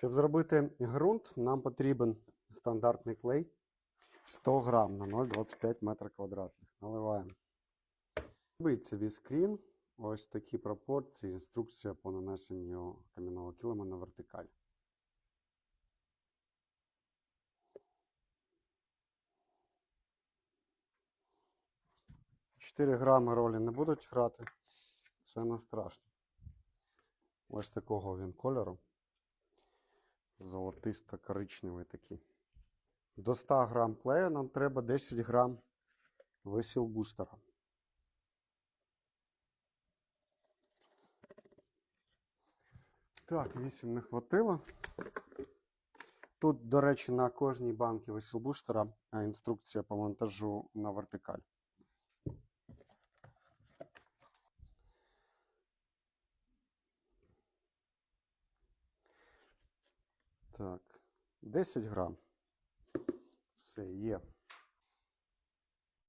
Щоб зробити ґрунт, нам потрібен стандартний клей 100 грам на 0,25 метра квадратних. Наливаємо. Робіть собі скрін. Ось такі пропорції. Інструкція по нанесенню кам'яного килима на вертикаль. Чотири грами ролі не будуть грати. Це не страшно. Ось такого він кольору. Золотисто-коричневий такий. До 100 грам клею нам треба 10 грам висіл бустера. Так, 8 не хватило. Тут, до речі, на кожній банці висіл бустера інструкція по монтажу на вертикаль. Так, 10 грам. Все є.